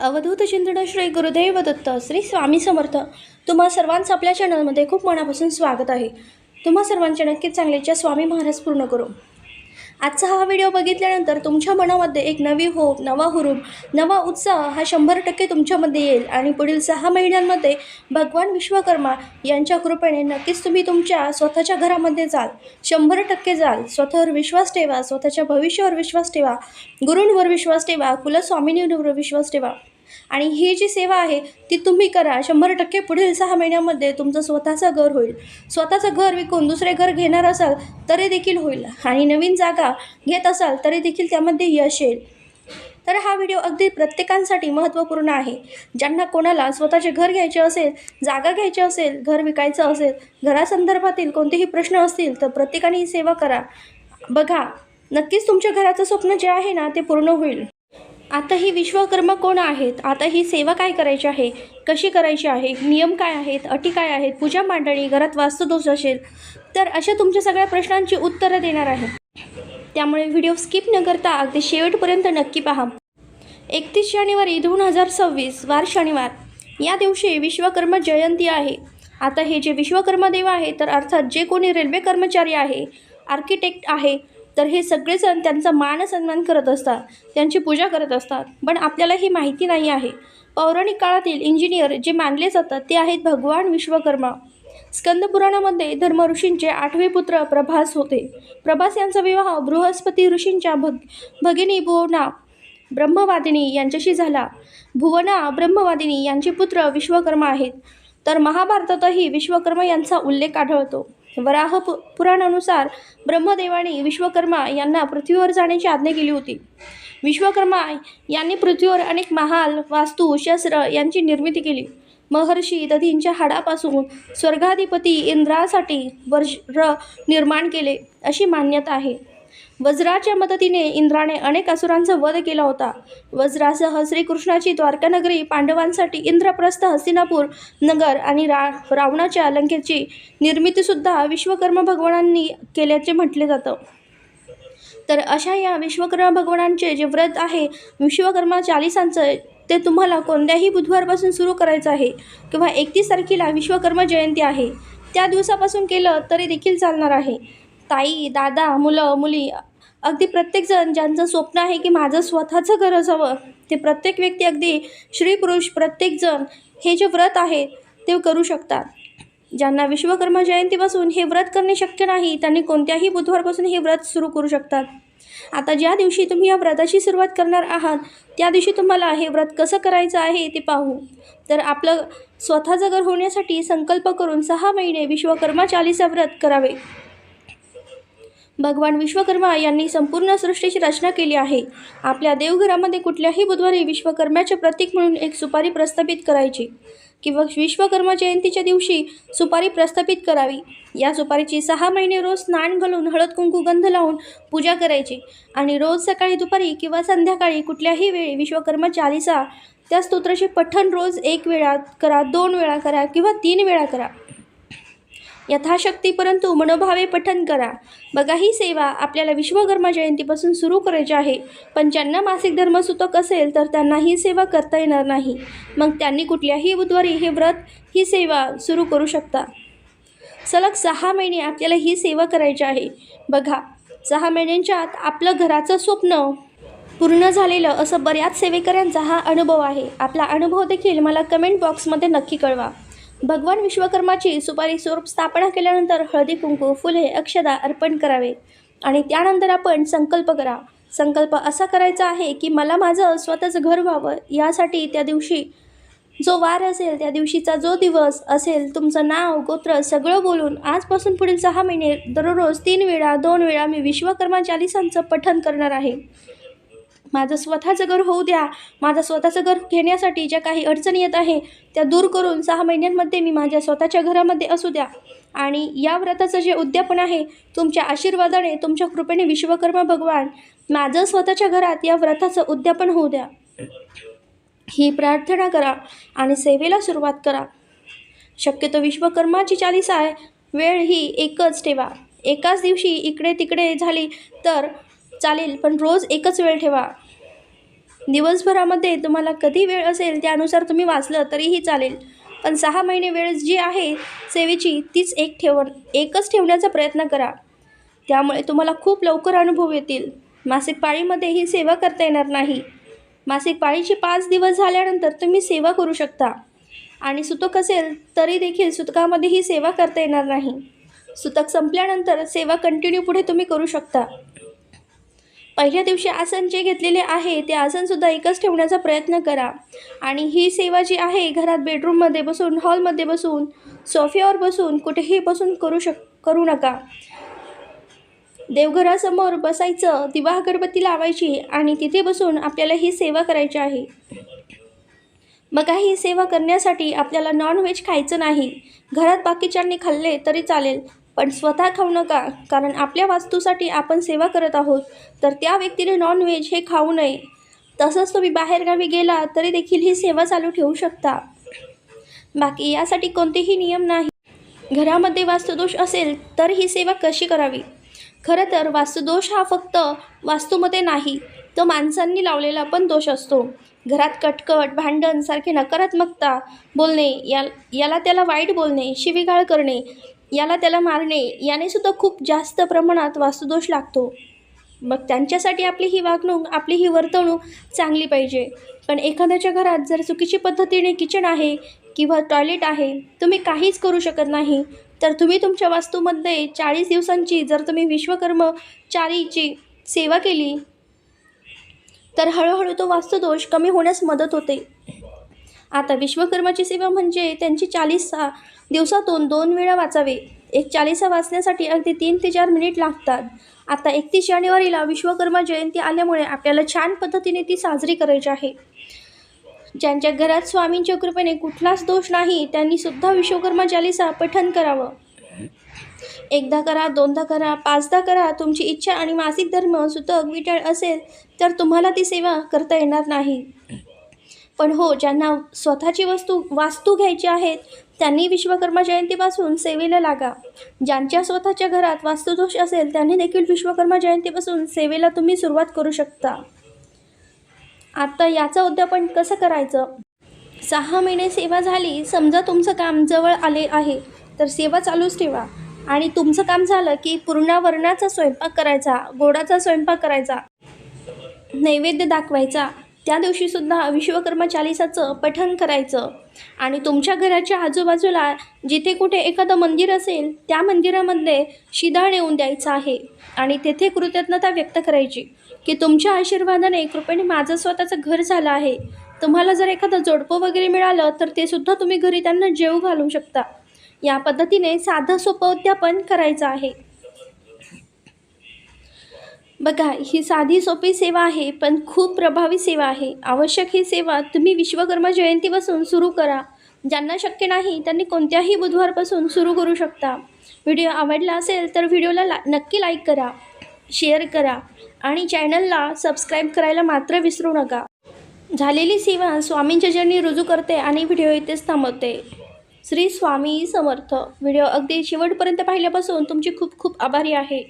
अवधूत चिंतन श्री गुरुदेव दत्त श्री स्वामी समर्थ. तुम्हा सर्वांचं आपल्या चॅनलमध्ये खूप मनापासून स्वागत आहे. तुम्हा सर्वांचे नक्कीच चांगलेच्या स्वामी महाराज पूर्ण करू. आजचा हा व्हिडिओ बघितल्यानंतर तुमच्या मनामध्ये एक नवी होप नवा हुरूप नवा उत्साह हा शंभर टक्के तुमच्यामध्ये येईल. आणि पुढील सहा महिन्यांमध्ये भगवान विश्वकर्मा यांच्या कृपेने नक्कीच तुम्ही तुमच्या स्वतःच्या घरामध्ये जाल. शंभर टक्के जाल. स्वतःवर विश्वास ठेवा स्वतःच्या भविष्यावर विश्वास ठेवा गुरूंवर विश्वास ठेवा कुलस्वामिनीवर विश्वास ठेवा. आणि ही जी सेवा आहे ती तुम्ही करा. शंभर टक्के पुढील सहा महिन्यामध्ये तुमचं स्वतःचं घर होईल. स्वतःचं घर विकून दुसरे घर घेणार असाल तरी देखील होईल. आणि नवीन जागा घेत असाल तरी देखील त्यामध्ये यश येईल. तर हा व्हिडिओ अगदी प्रत्येकांसाठी महत्त्वपूर्ण आहे. ज्यांना कोणाला स्वतःचे घर घ्यायचे असेल जागा घ्यायची असेल घर विकायचं असेल घरासंदर्भातील कोणतेही प्रश्न असतील तर प्रत्येकाने ही सेवा करा. बघा नक्कीच तुमच्या घराचं स्वप्न जे आहे ना ते पूर्ण होईल. आता ही विश्वकर्मा कोण आहेत? आता ही सेवा काय करायची आहे? कशी करायची आहे? नियम काय आहेत? अटी काय आहेत? पूजा मांडणी घरात वास्तुदोष असेल तर अशा तुमच्या सगळ्या प्रश्नांची उत्तरं देणार आहे. त्यामुळे व्हिडिओ स्किप न करता अगदी शेवटपर्यंत नक्की पहा. एकतीस जानेवारी दोन हजार सव्वीस वार शनिवार. या दिवशी विश्वकर्मा जयंती आहे. आता हे जे विश्वकर्मा देव आहे तर अर्थात जे कोणी रेल्वे कर्मचारी आहे आर्किटेक्ट आहे तर हे सगळेजण त्यांचा मान सन्मान करत असतात त्यांची पूजा करत असतात. पण आपल्याला ही माहिती नाही आहे. पौराणिक काळातील इंजिनियर जे मानले जातात ते आहेत भगवान विश्वकर्मा. स्कंदपुराणामध्ये धर्म ऋषींचे आठवे पुत्र प्रभास होते. प्रभास यांचा विवाह बृहस्पती ऋषींच्या भग भगिनी भुवना ब्रह्मवादिनी यांच्याशी झाला. भुवना ब्रह्मवादिनी यांचे पुत्र विश्वकर्मा आहेत. तर महाभारतातही विश्वकर्मा यांचा उल्लेख आढळतो. वराह पु पुराणानुसार ब्रह्मदेवाने विश्वकर्मा यांना पृथ्वीवर जाण्याची आज्ञा केली होती. विश्वकर्मा यांनी पृथ्वीवर अनेक महाल वास्तू शस्त्र यांची निर्मिती केली. महर्षी दधींच्या हाडापासून स्वर्गाधिपती इंद्रासाठी वज्र निर्माण केले अशी मान्यता आहे. वज्राच्या मदतीने इंद्राने अनेक असुरांचा वध केला होता. वज्रासह श्रीकृष्णाची द्वारकानगरी पांडवांसाठी इंद्रप्रस्थ हस्तिनापूर नगर आणि रा रावणाच्या लंकेची निर्मितीसुद्धा विश्वकर्मा भगवानांनी केल्याचे म्हटले जातं. तर अशा या विश्वकर्मा भगवानांचे जे व्रत आहे विश्वकर्मा चालिसांचं ते तुम्हाला कोणत्याही बुधवारपासून सुरू करायचं आहे किंवा एकतीस तारखेला विश्वकर्मा जयंती आहे त्या दिवसापासून केलं तरी देखील चालणार आहे. ताई दादा मुलं मुली अगदी प्रत्येकजण ज्यांचं स्वप्न आहे की माझं स्वतःचं घर असावं ते प्रत्येक व्यक्ती अगदी स्त्री पुरुष प्रत्येकजण हे जे व्रत आहे ते करू शकतात. ज्यांना विश्वकर्मा जयंतीपासून हे व्रत करणे शक्य नाही त्यांनी कोणत्याही बुधवारपासून हे व्रत सुरू करू शकतात. आता ज्या दिवशी तुम्ही या व्रताची सुरुवात करणार आहात त्या दिवशी तुम्हाला हे व्रत कसं करायचं आहे ते पाहू. तर आपलं स्वतःचं घर होण्यासाठी संकल्प करून सहा महिने विश्वकर्मा चालीसा व्रत करावे. भगवान विश्वकर्मा यांनी संपूर्ण सृष्टीची रचना केली आहे. आपल्या देवघरामध्ये कुठल्याही बुधवारी विश्वकर्म्याचे प्रतीक म्हणून एक सुपारी प्रस्थापित करायची किंवा विश्वकर्मा जयंतीच्या दिवशी सुपारी प्रस्थापित करावी. या सुपारीची सहा महिने रोज स्नान घालून हळद कुंकू गंध लावून पूजा करायची आणि रोज सकाळी दुपारी किंवा संध्याकाळी कुठल्याही वेळी विश्वकर्मा चालिसा त्या स्तोत्राचे पठण रोज एक वेळा करा दोन वेळा करा किंवा तीन वेळा करा. यथाशक्ती परंतु मनोभावे पठन करा. बघा ही सेवा आपल्याला विश्वकर्मा जयंतीपासून सुरू करायची आहे. पण ज्यांना मासिक धर्मसूतक असेल तर त्यांना ही सेवा करता येणार नाही. मग त्यांनी कुठल्याही बुधवारी हे व्रत ही सेवा सुरू करू शकता. सलग सहा महिने आपल्याला ही सेवा करायची आहे. बघा सहा महिन्यांच्या आत आपलं घराचं स्वप्न पूर्ण झालेलं असं बऱ्याच सेवेकऱ्यांचा हा अनुभव आहे. आपला अनुभव देखील मला कमेंट बॉक्समध्ये नक्की कळवा. भगवान विश्वकर्माची सुपारी स्वरूप स्थापना केल्यानंतर हळदी कुंकू फुले अक्षदा अर्पण करावे. आणि त्यानंतर आपण संकल्प करा. संकल्प असा करायचा आहे की मला माझं स्वतःचं घर व्हावं. यासाठी त्या दिवशी जो वार असेल त्या दिवशीचा जो दिवस असेल तुमचं नाव गोत्र सगळं बोलून आजपासून पुढील सहा महिने दररोज तीन वेळा दोन वेळा मी विश्वकर्मा चालिसांचं पठन करणार आहे. माझं स्वतःचं घर होऊ द्या. माझं स्वतःचं घर घेण्यासाठी ज्या काही अडचणी येत आहे त्या दूर करून सहा महिन्यांमध्ये मी माझ्या स्वतःच्या घरामध्ये असू द्या. आणि या व्रताचं जे उद्यापन आहे तुमच्या आशीर्वादाने तुमच्या कृपेने विश्वकर्मा भगवान माझं स्वतःच्या घरात या व्रताचं उद्यापन होऊ द्या. ही प्रार्थना करा आणि सेवेला सुरुवात करा. शक्यतो विश्वकर्माची चालीसा आहे वेळ ही एकच ठेवा. एकाच दिवशी इकडे तिकडे झाली तर चालेल पण रोज एकच वेळ ठेवा. दिवसभरामध्ये तुम्हाला कधी वेळ असेल त्यानुसार तुम्ही वाचलं तरीही चालेल. पण सहा महिने वेळ जी आहे सेवेची तीच एक ठेव एकच ठेवण्याचा प्रयत्न करा. त्यामुळे तुम्हाला खूप लवकर अनुभव येतील. मासिक पाळीमध्ये ही सेवा करता येणार नाही. मासिक पाळीचे पाच दिवस झाल्यानंतर तुम्ही सेवा करू शकता. आणि सुतक असेल तरी देखील सुतकामध्ये ही सेवा करता येणार नाही. सुतक संपल्यानंतर सेवा कंटिन्यू पुढे तुम्ही करू शकता. पहिल्या दिवशी आसन जे घेतलेले आहे ते आसनसुद्धा एकच ठेवण्याचा प्रयत्न करा. आणि ही सेवा जी आहे घरात बेडरूममध्ये बसून हॉलमध्ये बसून सोफ्यावर बसून कुठेही बसून करू शक करू नका. देवघरासमोर बसायचं दिवा अगरबत्ती लावायची आणि तिथे बसून आपल्याला ही सेवा करायची आहे. मग ही सेवा करण्यासाठी आपल्याला नॉनव्हेज खायचं नाही. घरात बाकीच्यांनी खाल्ले तरी चालेल पण स्वतः खाऊ नका कारण आपल्या वास्तूसाठी आपण सेवा करत आहोत. तर त्या व्यक्तीने नॉनव्हेज हे खाऊ नये. तसंच तुम्ही बाहेरगावी गेला तरी देखील ही सेवा चालू ठेवू शकता. बाकी यासाठी कोणतेही नियम नाही. घरामध्ये वास्तुदोष असेल तर ही सेवा कशी करावी? खरं तर वास्तुदोष हा फक्त वास्तूमध्ये नाही तो माणसांनी लावलेला पण दोष असतो. घरात कटकट भांडण सारखे नकारात्मकता बोलणे या याला त्याला वाईट बोलणे शिवीगाळ करणे याला त्याला मारणे याने सुद्धा खूप जास्त प्रमाणात वास्तुदोष लागतो. मग त्यांच्यासाठी आपली ही वागणूक आपली ही वर्तवणूक चांगली पाहिजे. पण एखाद्याच्या घरात जर चुकीची पद्धतीने किचन आहे किंवा टॉयलेट आहे तुम्ही काहीच करू शकत नाही. तर तुम्ही तुमच्या वास्तूमध्ये चाळीस दिवसांची जर तुम्ही विश्वकर्म चारीची सेवा केली तर हळूहळू तो वास्तुदोष कमी होण्यास मदत होते. आता विश्वकर्माची सेवा म्हणजे त्यांची चाळीसा दिवसातून दोन वेळा वाचावे. एक चाळीसा वाचण्यासाठी अगदी तीन ते चार मिनिट लागतात. आता एकतीस जानेवारीला विश्वकर्मा जयंती आल्यामुळे आपल्याला छान पद्धतीने ती साजरी करायची आहे. ज्यांच्या घरात स्वामींच्या कृपेने कुठलाच दोष नाही त्यांनी सुद्धा विश्वकर्मा चालिसा पठन करावं. एकदा करा दोनदा करा पाचदा करा तुमची इच्छा आणि मासिक धर्म सुतक विटाळ असेल तर तुम्हाला ती सेवा करता येणार नाही. पण हो ज्यांना स्वतःची वस्तू वास्तू घ्यायची आहेत त्यांनी विश्वकर्मा जयंतीपासून सेवेला लागा. ज्यांच्या स्वतःच्या घरात वास्तुदोष असेल त्यांनी देखील विश्वकर्मा जयंतीपासून सेवेला तुम्ही सुरुवात करू शकता. आता याचं उद्यापन कसं करायचं? सहा महिने सेवा झाली समजा तुमचं काम जवळ आले आहे तर सेवा चालूच ठेवा. आणि तुमचं काम झालं की पूर्णावरणाचा स्वयंपाक करायचा गोडाचा स्वयंपाक करायचा नैवेद्य दाखवायचा त्या दिवशीसुद्धा विश्वकर्मा चालिसाचं पठन करायचं. आणि तुमच्या घराच्या आजूबाजूला जिथे कुठे एखादं मंदिर असेल त्या मंदिरामध्ये शिदा नेऊन द्यायचं आहे. आणि तेथे कृतज्ञता व्यक्त करायची की तुमच्या आशीर्वादाने कृपेने माझं स्वतःचं घर झालं आहे. तुम्हाला जर एखादं जोडपं वगैरे मिळालं तर ते सुद्धा तुम्ही घरी त्यांना जेव घालू शकता. या पद्धतीने साधं सोपं उद्यापन करायचं आहे. बघा ही साधी सोपी सेवा आहे पण खूप प्रभावी सेवा आहे. आवश्यक ही सेवा तुम्ही विश्वकर्मा जयंतीपासून सुरू करा. ज्यांना शक्य नाही त्यांनी कोणत्याही बुधवारपासून सुरू करू शकता. व्हिडिओ आवडला असेल तर व्हिडिओला ला नक्की लाईक करा शेअर करा आणि चॅनलला सबस्क्राईब करायला मात्र विसरू नका. झालेली सेवा स्वामींच्या चरणी रुजू करते आणि व्हिडिओ इथेच थांबवते. श्री स्वामी समर्थ. व्हिडिओ अगदी शेवटपर्यंत पाहिल्यापासून तुमची खूप खूप आभारी आहे.